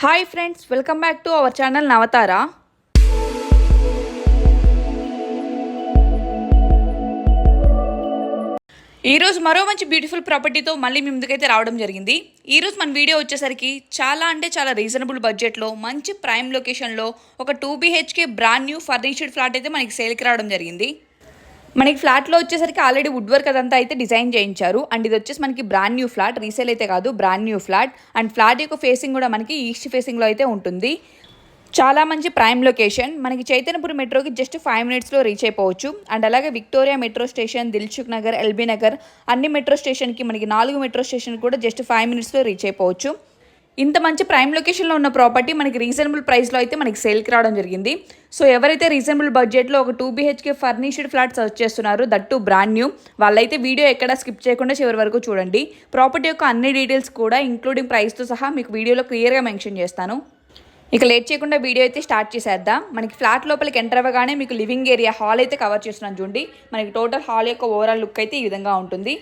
Hi friends welcome back to our channel Navatara ఈరోజు మరో మంచి బ్యూటిఫుల్ ప్రాపర్టీతో మళ్ళీ మీ ముందుకైతే రావడం జరిగింది. ఈరోజు మన వీడియో వచ్చేసరికి చాలా అంటే చాలా రీజనబుల్ బడ్జెట్లో మంచి ప్రైమ్ లొకేషన్లో ఒక two BHK brand new furnished flat అయితే మనకి సేల్కి రావడం జరిగింది. మనకి ఫ్లాట్లో వచ్చేసరికి ఆల్రెడీ వుడ్ వర్క్ అదంతా అయితే డిజైన్ చేయించారు. అండ్ ఇది వచ్చేసి మనకి బ్రాండ్ న్యూ ఫ్లాట్ రీసేల్ అయితే కాదు brand new flat and flat యొక్క ఫేసింగ్ కూడా మనకి ఈస్ట్ ఫేసింగ్లో అయితే ఉంటుంది. చాలా మంచి ప్రైమ్ లొకేషన్ మనకి చైతన్యపూర్ మెట్రోకి జస్ట్ ఫైవ్ మినిట్స్లో రీచ్ అయిపోవచ్చు. అండ్ అలాగే Victoria metro station Dilsukhnagar LB Nagar అన్ని మెట్రో స్టేషన్కి మనకి నాలుగు మెట్రో స్టేషన్ కూడా జస్ట్ ఫైవ్ మినిట్స్లో రీచ్ అయిపోవచ్చు. ఇంత మంచి ప్రైమ్ లొకేషన్లో ఉన్న ప్రాపర్టీ మనకి రీజనబుల్ ప్రైస్లో అయితే మనకి సేల్కి రావడం జరిగింది. సో ఎవరైతే రీజనబుల్ బడ్జెట్లో ఒక two BHK furnished flat search చేస్తున్నారో దట్ టు బ్రాండ్ న్యూ వాళ్ళైతే వీడియో ఎక్కడ స్కిప్ చేయకుండా చివరి వరకు చూడండి. ప్రాపర్టీ యొక్క అన్ని డీటెయిల్స్ కూడా ఇంక్లూడింగ్ ప్రైస్తో సహా మీకు వీడియోలో క్లియర్గా మెన్షన్ చేస్తాను. ఇక లేట్ చేయకుండా వీడియో అయితే స్టార్ట్ చేసేద్దాం. మనకి ఫ్లాట్ లోపలికి ఎంటర్ అవ్వగానే మీకు లివింగ్ ఏరియా హాల్ అయితే కవర్ చేస్తున్నాం చూడండి. మనకి టోటల్ హాల్ యొక్క ఓవరాల్ లుక్ అయితే ఈ విధంగా ఉంటుంది.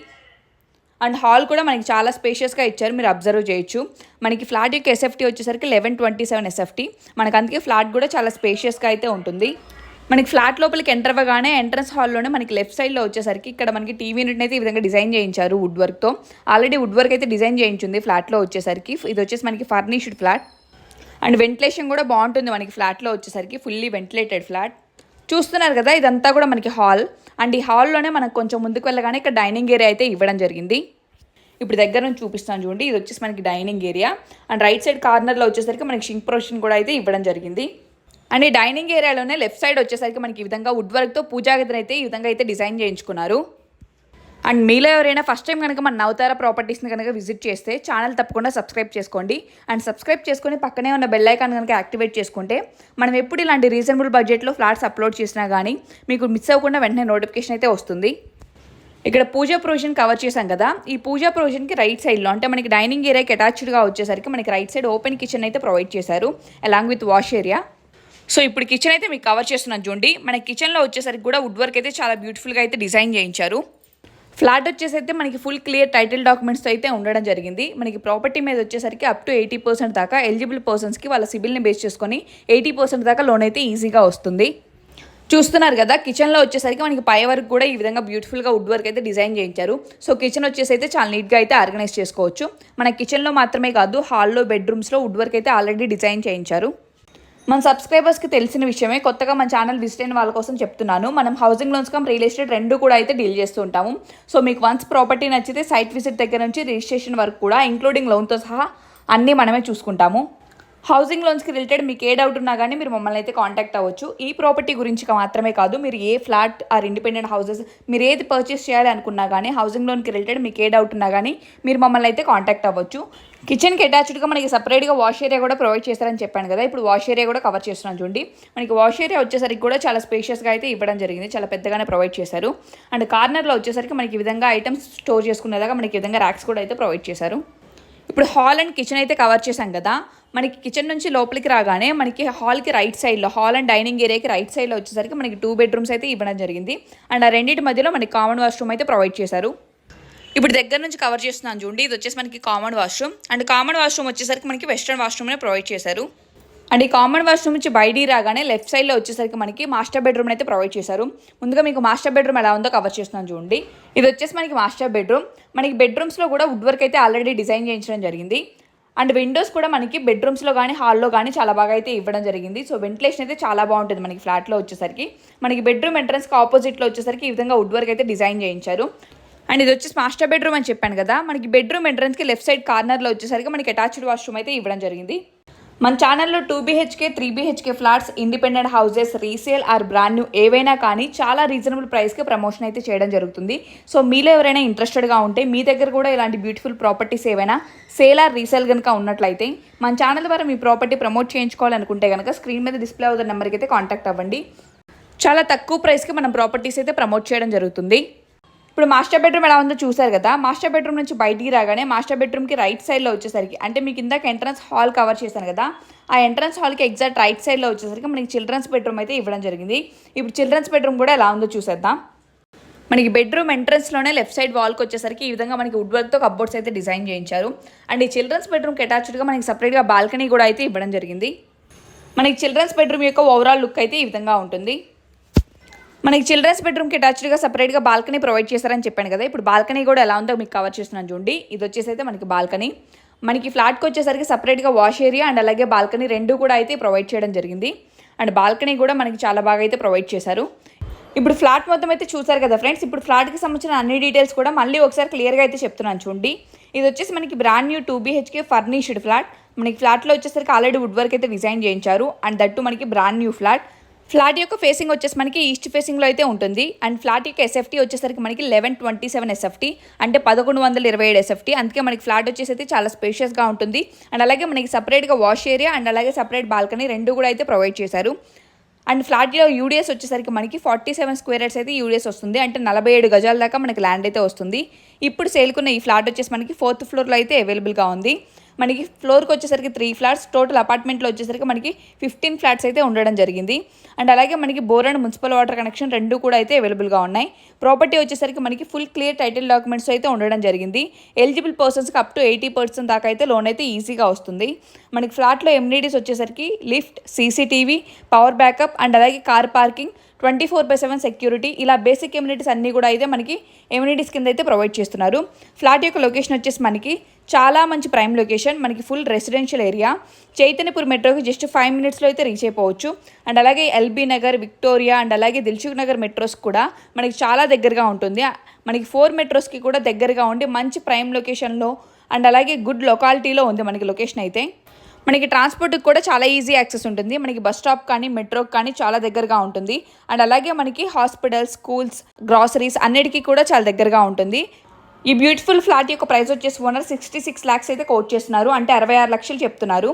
అండ్ హాల్ కూడా మనకి చాలా స్పేషియస్గా ఇచ్చారు మీరు అబ్జర్వ్ చేయొచ్చు. మనకి ఫ్లాట్ యొక్క ఎస్ఎఫ్టీ వచ్చేసరికి లెవెన్ ట్వంటీ సెవెన్ ఎస్ఎఫ్టీ మనకి అందుకే ఫ్లాట్ కూడా చాలా స్పేషియస్గా అయితే ఉంటుంది. మనకి ఫ్లాట్ లోపలికి ఎంటర్ అవ్వగానే ఎంట్రన్స్ హాల్లోనే మనకి లెఫ్ట్ సైడ్లో వచ్చేసరికి ఇక్కడ మనకి టీవీ యూనిట్ అయితే ఈ విధంగా డిజైన్ చేయించారు వుడ్ వర్క్తో. ఆల్రెడీ వుడ్ వర్క్ అయితే డిజైన్ చేయించింది ఫ్లాట్లో వచ్చేసరికి. ఇది వచ్చేసి మనకి ఫర్నిష్డ్ ఫ్లాట్. అండ్ వెంటిలేషన్ కూడా బాగుంటుంది మనకి ఫ్లాట్లో వచ్చేసరికి ఫుల్లీ వెంటిలేటెడ్ ఫ్లాట్. చూస్తున్నారు కదా ఇదంతా కూడా మనకి హాల్. అండ్ ఈ హాల్లోనే మనకు కొంచెం ముందుకు వెళ్ళగానే ఇక్కడ డైనింగ్ ఏరియా అయితే ఇవ్వడం జరిగింది. ఇప్పుడు దగ్గర నుంచి చూపిస్తాను చూడండి ఇది వచ్చేసి మనకి dining area. And right side కార్నర్లో వచ్చేసరికి మనకి షింక్ ప్రొవిజన్ కూడా అయితే ఇవ్వడం జరిగింది. అండ్ ఈ డైనింగ్ ఏరియాలోనే లెఫ్ట్ సైడ్ వచ్చేసరికి మనకి ఈ విధంగా వుడ్ వర్క్తో పూజాగదిని అయితే ఈ విధంగా అయితే డిజైన్ చేయించుకున్నారు. అండ్ మీలో ఎవరైనా ఫస్ట్ టైం కనుక మన నవతార ప్రాపర్టీస్ని కనుక విజిట్ చేస్తే ఛానల్ తప్పకుండా సబ్స్క్రైబ్ చేసుకోండి. అండ్ సబ్స్క్రైబ్ చేసుకొని పక్కనే ఉన్న బెల్ ఐకాన్ కనుక యాక్టివేట్ చేసుకుంటే మనం ఎప్పుడు ఇలాంటి రీజనబుల్ బడ్జెట్లో ఫ్లాట్స్ అప్లోడ్ చేసినా కానీ మీకు మిస్ అవ్వకుండా వెంటనే నోటిఫికేషన్ అయితే వస్తుంది. ఇక్కడ పూజా ప్రొవిజన్ కవర్ చేశాం కదా. ఈ పూజా ప్రొవిజన్కి రైట్ సైడ్లో అంటే మనకి డైనింగ్ ఏరియాకి అటాచ్డ్గా వచ్చేసరికి మనకి రైట్ సైడ్ ఓపెన్ కిచెన్ అయితే ప్రొవైడ్ చేశారు along with wash area. So ఇప్పుడు కిచెన్ అయితే మీకు కవర్ చేస్తున్నాను చూడండి. మన కిచెన్లో వచ్చేసరికి కూడా వుడ్ వర్క్ అయితే చాలా బ్యూటిఫుల్గా అయితే డిజైన్ చేయించారు. ఫ్లాట్ వచ్చేసి అయితే మనకి ఫుల్ క్లియర్ టైటిల్ డాక్యుమెంట్స్తో అయితే ఉండడం జరిగింది. మనకి ప్రాపర్టీ మీద వచ్చేసరికి అప్ టు ఎయిటీ పర్సెంట్ దాకా ఎలిజిబుల్ పర్సన్స్కి వాళ్ళ సిబిల్ని బేస్ చేసుకొని ఎయిటీ పర్సెంట్ దాకా లోన్ అయితే ఈజీగా వస్తుంది. చూస్తున్నారు కదా కిచెన్లో వచ్చేసరికి మనకి పై వరకు కూడా ఈ విధంగా బ్యూటిఫుల్గా వుడ్ వర్క్ అయితే డిజైన్ చేయించారు. సో కిచెన్ వచ్చేసి అయితే చాలా నీట్గా అయితే ఆర్గనైజ్ చేసుకోవచ్చు. మన కిచెన్లో మాత్రమే కాదు హాల్లో బెడ్రూమ్స్లో వుడ్ వర్క్ అయితే ఆల్రెడీ డిజైన్ చేయించారు. మన సబ్స్క్రైబర్స్కి తెలిసిన విషయమే కొత్తగా మన ఛానల్ విజిట్ అయిన వాళ్ళ కోసం చెప్తున్నాను. మనం housing loans come real estate రెండు కూడా అయితే డీల్ చేస్తూ ఉంటాము. సో మీకు వన్స్ ప్రాపర్టీ నచ్చితే సైట్ విజిట్ దగ్గర నుంచి రిజిస్ట్రేషన్ వరకు కూడా ఇంక్లూడింగ్ లోన్తో సహా అన్నీ మనమే చూసుకుంటాము. హౌసింగ్ లోన్స్కి రిలేటెడ్ మీకు ఏ డౌట్ ఉన్నా కానీ మీరు మమ్మల్ని అయితే కాంటాక్ట్ అవ్వచ్చు. ఈ ప్రాపర్టీ గురించి మాత్రమే కాదు మీరు a flat or independent houses మీరు ఏది పర్చేస్ చేయాలి అనుకున్నా కానీ హౌసింగ్ లోన్కి రిలేటెడ్ మీకు ఏ డౌట్ ఉన్నా కానీ మీరు మమ్మల్ని అయితే కాంటాక్ట్ అవ్వచ్చు. కిచెన్కి అటాచ్డ్గా మనకి సపరేట్గా వాష్ ఏరియా కూడా ప్రొవైడ్ చేస్తారని చెప్పాను కదా ఇప్పుడు వాష్ ఏరియా కూడా కవర్ చేస్తున్నాను చూడండి. మనకి వాష్ ఏరియా వచ్చేసరికి కూడా చాలా స్పేషియస్గా అయితే ఇవ్వడం జరిగింది చాలా పెద్దగానే ప్రొవైడ్ చేశారు. అండ్ కార్నర్లో వచ్చేసరికి మనకి ఈ విధంగా ఐటమ్స్ స్టోర్ చేసుకునేలాగా మనకి ఈ విధంగా ర్యాక్స్ కూడా అయితే ప్రొవైడ్ చేశారు. ఇప్పుడు హాల్ అండ్ కిచెన్ అయితే కవర్ చేశాం కదా. మనకి కిచెన్ నుంచి లోపలికి రాగానే మనకి హాల్కి రైట్ సైడ్లో హాల్ అండ్ డైనింగ్ ఏరియాకి రైట్ సైడ్లో వచ్చేసరికి మనకి టూ బెడ్రూమ్స్ అయితే ఇవ్వడం జరిగింది. అండ్ ఆ రెండింటి మధ్యలో మనకి కామన్ వాష్రూమ్ అయితే ప్రొవైడ్ చేశారు. ఇప్పుడు దగ్గర నుంచి కవర్ చేస్తున్నాను చూడండి. ఇది వచ్చేసి మనకి common washroom and common washroom వచ్చేసరికి మనకి వెస్ట్రన్ వాష్రూమ్నే ప్రొవైడ్ చేశారు. అండ్ ఈ కామన్ వాష్రూమ్ నుంచి బయటికి రాగానే లెఫ్ట్ సైడ్లో వచ్చేసరికి మనకి మాస్టర్ బెడ్రూమ్ అయితే ప్రొవైడ్ చేశారు. ముందుగా మీకు మాస్టర్ బెడ్రూమ్ ఎలా ఉందో కవర్ చేస్తున్నాను చూడండి. ఇది వచ్చేసి మనకి మాస్టర్ బెడ్రూమ్. మనకి బెడ్రూమ్స్లో కూడా వుడ్ వర్క్ అయితే ఆల్రెడీ డిజైన్ చేయించడం జరిగింది. అండ్ విండోస్ కూడా మనకి బెడ్రూమ్స్లో కానీ హాల్లో కానీ చాలా బాగా అయితే ఇవ్వడం జరిగింది. సో వెంటిలేషన్ అయితే చాలా బాగుంటుంది మనకి ఫ్లాట్లో వచ్చేసరికి. మనకి బెడ్రూమ్ ఎంట్రన్స్కి ఆపోజిట్లో వచ్చేసరికి ఈ విధంగా వుడ్ వర్క్ అయితే డిజైన్ చేయించారు. అండ్ ఇది వచ్చేసి మాస్టర్ బెడ్రూమ్ అని చెప్పాను కదా మనకి బెడ్రూమ్ ఎంట్రన్స్కి లెఫ్ట్ సైడ్ కార్నర్లో వచ్చేసరికి మనకి అటాచ్డ్ వాష్రూమ్ అయితే ఇవ్వడం జరిగింది. మన ఛానల్లో two BHK three BHK flats independent houses resale or brand new ఏవైనా కానీ చాలా రీజనబుల్ ప్రైస్కి ప్రమోషన్ అయితే చేయడం జరుగుతుంది. సో మీలో ఎవరైనా ఇంట్రెస్టెడ్గా ఉంటే మీ దగ్గర కూడా ఇలాంటి బ్యూటిఫుల్ ప్రాపర్టీస్ ఏవైనా సేల్ ఆర్ రీసేల్ కనుక ఉన్నట్లయితే మన ఛానల్ ద్వారా మీ ప్రాపర్టీ ప్రమోట్ చేయించుకోవాలనుకుంటే కనుక స్క్రీన్ మీద డిస్ప్లే అవుతున్న నెంబర్కి అయితే కాంటాక్ట్ అవ్వండి. చాలా తక్కువ ప్రైస్కి మనం ప్రాపర్టీస్ అయితే ప్రమోట్ చేయడం జరుగుతుంది. ఇప్పుడు మాస్టర్ బెడ్రూమ్ ఎలా ఉందో చూసారు కదా. మాస్టర్ బెడ్రూమ్ నుంచి బయటికి రాగానే మాస్టర్ బెడ్రూమ్కి రైట్ సైడ్లో వచ్చేసరికి అంటే మీకు ఇందాక ఎంట్రన్స్ హాల్ కవర్ చేశాను కదా. ఆ ఎంట్రన్స్ హాల్కి ఎగ్జాక్ట్ రైట్ సైడ్లో వచ్చేసరికి మనకి చిల్డ్రన్స్ బెడ్రూమ్ అయితే ఇవ్వడం జరిగింది. ఇప్పుడు చిల్డ్రన్స్ బెడ్రూమ్ కూడా ఎలా ఉందో చూసేద్దాం. మనకి బెడ్రూమ్ ఎంట్రన్స్లోనే లెఫ్ట్ సైడ్ వాల్కి వచ్చేసరికి ఈ విధంగా మనకి వుడ్ వర్క్తో కప్బోర్డ్స్ అయితే డిజైన్ చేయించారు. అండ్ ఈ చిల్డ్రన్స్ బెడ్రూమ్కి అటాచ్డ్గా మనకి సపరేట్గా బాల్కనీ కూడా అయితే ఇవ్వడం జరిగింది. మనకి చిల్డ్రన్స్ బెడ్రూమ్ యొక్క ఓవరాల్ లుక్ అయితే ఈ విధంగా ఉంటుంది. మనకి చిల్డ్రన్స్ బెడ్రూమ్కి అటాచ్డ్గా సపరేట్గా బాల్కనీ ప్రొవైడ్ చేశారని చెప్పాను కదా. ఇప్పుడు బాల్కనీ కూడా ఎలా ఉందో మీకు కవర్ చేస్తున్నాను చూడండి. ఇది వచ్చేసి అయితే మనకి బాల్కనీ మనకి ఫ్లాట్కి వచ్చేసరికి సపరేట్గా వాష్ ఏరియా అండ్ అలాగే బాల్కనీ రెండు కూడా అయితే ప్రొవైడ్ చేయడం జరిగింది. అండ్ బాల్కనీ కూడా మనకి చాలా బాగా అయితే ప్రొవైడ్ చేశారు. ఇప్పుడు ఫ్లాట్ మొత్తం అయితే చూసారు కదా ఫ్రెండ్స్ ఇప్పుడు ఫ్లాట్కి సంబంధించిన అన్ని డీటెయిల్స్ కూడా మళ్ళీ ఒకసారి క్లియర్గా అయితే చెప్తున్నాను చూడండి. ఇది వచ్చేసి మనకి brand new two BHK furnished flat మనకి ఫ్లాట్లో వచ్చేసరికి ఆల్రెడీ వుడ్ వర్క్ అయితే డిజైన్ చేయించారు. అండ్ దట్టు మనకి బ్రాండ్ న్యూ ఫ్లాట్ ఫ్లాట్ యొక్క ఫేసింగ్ వచ్చేసి మనకి ఈస్ట్ ఫేసింగ్లో అయితే ఉంటుంది. అండ్ ఫ్లాట్ యొక్క ఎస్ఎఫ్టీ వచ్చేసరికి మనకి లెవెన్ ట్వంటీ సెవెన్ ఎస్ఎఫ్టీ అంటే పదకొండు వందల ఇరవై ఏడు ఎస్ఎఫ్టీ అందుకే మనకి ఫ్లాట్ వచ్చేసి అయితే చాలా స్పేషియస్గా ఉంటుంది. అండ్ అలాగే మనకి సపరేట్గా వాష్ ఏరియా అండ్ అలాగే సపరేట్ బాల్కనీ రెండు కూడా అయితే ప్రొవైడ్ చేశారు. అండ్ ఫ్లాట్లో యూడిఎస్ వచ్చేసరికి మనకి ఫార్టీ సెవెన్ స్క్వేర్ అయితే యూడిఎస్ వస్తుంది. అంటే నలభై ఏడు గజాల దాకా మనకి ల్యాండ్ అయితే వస్తుంది. ఇప్పుడు సేల్కున్న ఈ ఫ్లాట్ వచ్చేసి మనకి ఫోర్త్ ఫ్లోర్లో అయితే అవైలబుల్గా ఉంది. మనకి ఫ్లోర్కి వచ్చేసరికి త్రీ ఫ్లాట్స్ టోటల్ అపార్ట్మెంట్లో వచ్చేసరికి మనకి ఫిఫ్టీన్ ఫ్లాట్స్ అయితే ఉండడం జరిగింది. అండ్ అలాగే మనకి bore and municipal water connection రెండు కూడా అయితే అవైలబుల్గా ఉన్నాయి. ప్రాపర్టీ వచ్చేసరికి మనకి ఫుల్ క్లియర్ టైటిల్ డాక్యుమెంట్స్ అయితే ఉండడం జరిగింది. ఎలిజిబుల్ పర్సన్స్కి అప్ టు ఎయిటీ పర్సెంట్ దాకా అయితే లోన్ అయితే ఈజీగా వస్తుంది. మనకి ఫ్లాట్లో ఎమ్యూనిటీస్ వచ్చేసరికి lift CCTV power backup and అలాగే car parking twenty four by seven security. ఇలా బేసిక్ ఎమ్యూనిటీస్ అన్నీ కూడా అయితే మనకి ఎమ్యూనిటీస్ కింద అయితే ప్రొవైడ్ చేస్తున్నారు. ఫ్లాట్ యొక్క లొకేషన్ వచ్చేసి మనకి చాలా మంచి ప్రైమ్ లొకేషన్ మనకి ఫుల్ రెసిడెన్షియల్ ఏరియా. చైతన్యపూర్ మెట్రోకి జస్ట్ ఫైవ్ మినిట్స్లో అయితే రీచ్ అయిపోవచ్చు. అండ్ అలాగే ఎల్బీ నగర్ విక్టోరియా అండ్ అలాగే దిల్సుఖ్ నగర్ మెట్రోస్ కూడా మనకి చాలా దగ్గరగా ఉంటుంది. మనకి ఫోర్ మెట్రోస్కి కూడా దగ్గరగా ఉండి మంచి ప్రైమ్ లొకేషన్లో అండ్ అలాగే గుడ్ లొకాలిటీలో ఉంది మనకి లొకేషన్ అయితే. మనకి ట్రాన్స్పోర్ట్కి కూడా చాలా ఈజీ యాక్సెస్ ఉంటుంది. మనకి బస్ స్టాప్ కానీ మెట్రోకి కానీ చాలా దగ్గరగా ఉంటుంది. అండ్ అలాగే మనకి హాస్పిటల్స్ స్కూల్స్ గ్రాసరీస్ అన్నిటికీ కూడా చాలా దగ్గరగా ఉంటుంది. ఈ బ్యూటిఫుల్ ఫ్లాట్ యొక్క ప్రైస్ వచ్చేసి ఓనర్ సిక్స్టీ సిక్స్ ల్యాక్స్ అయితే కోట్ చేస్తున్నారు. అంటే అరవై ఆరు లక్షలు చెప్తున్నారు.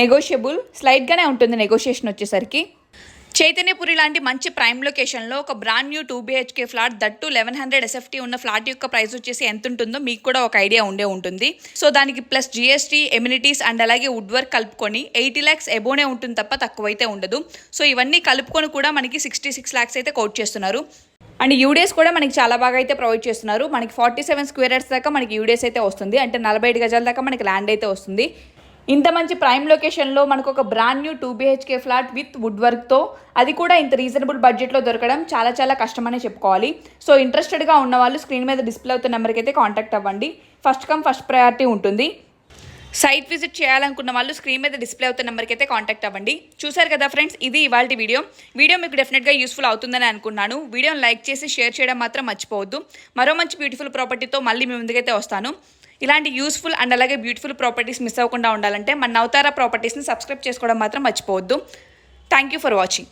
నెగోషియబుల్ స్లైడ్గానే ఉంటుంది నెగోషియేషన్ వచ్చేసరికి. చైతన్యపురి లాంటి మంచి ప్రైమ్ లొకేషన్లో ఒక brand new two BHK flat that too eleven hundred SFT ఉన్న ఫ్లాట్ యొక్క ప్రైస్ వచ్చేసి ఎంత ఉంటుందో మీకు కూడా ఒక ఐడియా ఉండే ఉంటుంది. సో దానికి ప్లస్ జిఎస్టీ ఎమ్యూనిటీస్ అండ్ అలాగే వుడ్ వర్క్ కలుపుకొని ఎయిటీ ల్యాక్స్ ఎబోనే ఉంటుంది తప్ప తక్కువైతే ఉండదు. సో ఇవన్నీ కలుపుకొని కూడా మనకి సిక్స్టీ సిక్స్ ల్యాక్స్ అయితే కోట్ చేస్తున్నారు. అండ్ యూడిఎస్ కూడా మనకి చాలా బాగా అయితే ప్రొవైడ్ చేస్తున్నారు. మనకి ఫార్టీ సెవెన్ స్క్వేర్ యార్డ్స్ దాకా మనకి యూడిఎస్ అయితే వస్తుంది. అంటే నలభై ఐదు గజాల దాకా మనకి ల్యాండ్ అయితే వస్తుంది. ఇంత మంచి ప్రైమ్ లొకేషన్లో మనకు ఒక brand new two BHK flat with wood వర్క్తో అది కూడా ఇంత రీజనబుల్ బడ్జెట్లో దొరకడం చాలా చాలా కష్టమనే చెప్పుకోవాలి. సో ఇంట్రెస్టెడ్గా ఉన్న వాళ్ళు స్క్రీన్ మీద డిస్ప్లే అవుతున్న నెంబర్కి అయితే కాంటాక్ట్ అవ్వండి. ఫస్ట్ కమ్ ఫస్ట్ ప్రయారిటీ ఉంటుంది. సైట్ విజిట్ చేయాలనుకున్న వాళ్ళు స్క్రీన్ మీద డిస్ప్లే అవుతున్న నెంబర్కి అయితే కాంటాక్ట్ అవ్వండి. చూసారు కదా ఫ్రెండ్స్ ఇది ఇవాళ వీడియో వీడియో మీకు డెఫినెట్గా యూస్ఫుల్ అవుతుందని అనుకున్నాను. వీడియోని లైక్ చేసి షేర్ చేయడం మాత్రం మర్చిపోవద్దు. మరో మంచి బ్యూటిఫుల్ ప్రాపర్టీతో మళ్ళీ మీ ముందుకైతే వస్తాను. ఇలాంటి యూస్ఫుల్ అండ్ అలాగే బ్యూటిఫుల్ ప్రాపర్టీస్ మిస్ అవ్వకుండా ఉండాలంటే మన నవతార ప్రాపర్టీస్ని సబ్స్క్రైబ్ చేసుకోవడం మాత్రం మర్చిపోవద్దు. Thank you for watching